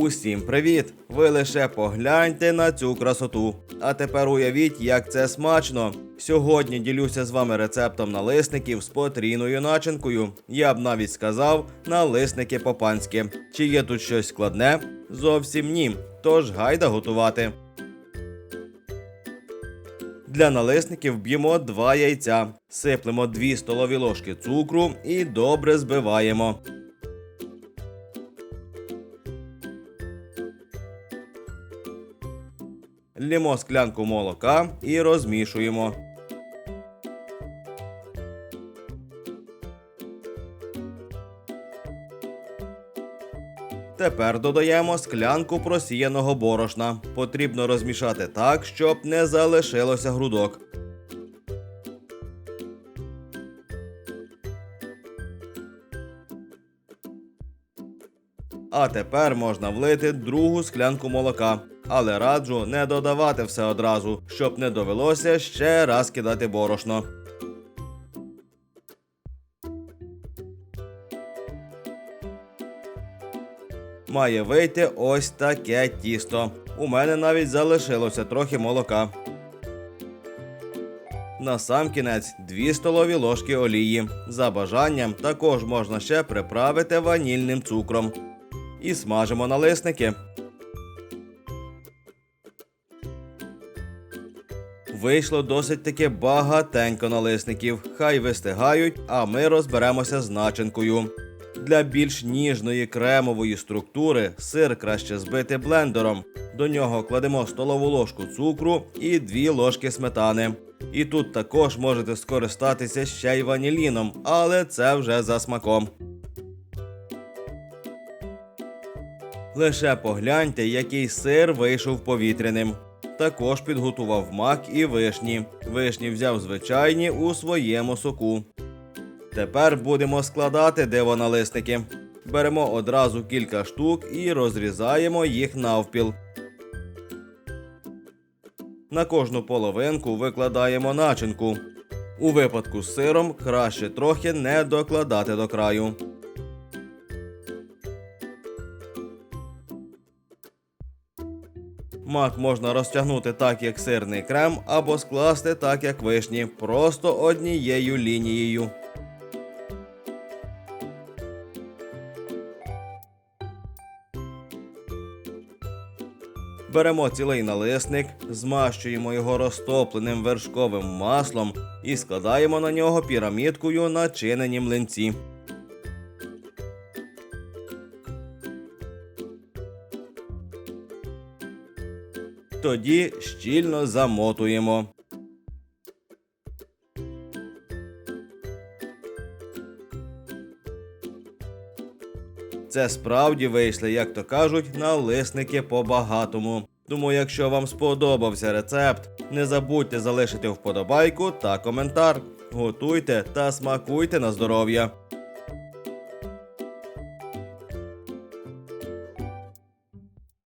Усім привіт! Ви лише погляньте на цю красоту. А тепер уявіть, як це смачно. Сьогодні ділюся з вами рецептом налисників з потрійною начинкою. Я б навіть сказав налисники по-панськи. Чи є тут щось складне? Зовсім ні. Тож гайда готувати. Для налисників б'ємо 2 яйця, сиплемо 2 столові ложки цукру і добре збиваємо. Лємо склянку молока і розмішуємо. Тепер додаємо склянку просіяного борошна. Потрібно розмішати так, щоб не залишилося грудок. А тепер можна влити другу склянку молока. Але раджу не додавати все одразу, щоб не довелося ще раз кидати борошно. Має вийти ось таке тісто. У мене навіть залишилося трохи молока. На сам кінець 2 столові ложки олії. За бажанням також можна ще приправити ванільним цукром. І смажимо налисники. Вийшло досить таки багатенько налисників. Хай вистигають, а ми розберемося з начинкою. Для більш ніжної кремової структури сир краще збити блендером. До нього кладемо столову ложку цукру і 2 ложки сметани. І тут також можете скористатися ще й ваніліном, але це вже за смаком. Лише погляньте, який сир вийшов повітряним. Також підготував мак і вишні. Вишні взяв звичайні у своєму соку. Тепер будемо складати дивоналисники. Беремо одразу кілька штук і розрізаємо їх навпіл. На кожну половинку викладаємо начинку. У випадку з сиром краще трохи не докладати до краю. Мак можна розтягнути так, як сирний крем, або скласти так, як вишні, просто однією лінією. Беремо цілий налисник, змащуємо його розтопленим вершковим маслом і складаємо на нього пірамідкою начинені млинці. Тоді щільно замотуємо. Це справді вийшли, як то кажуть, налисники по-багатому. Тому, якщо вам сподобався рецепт, не забудьте залишити вподобайку та коментар. Готуйте та смакуйте на здоров'я.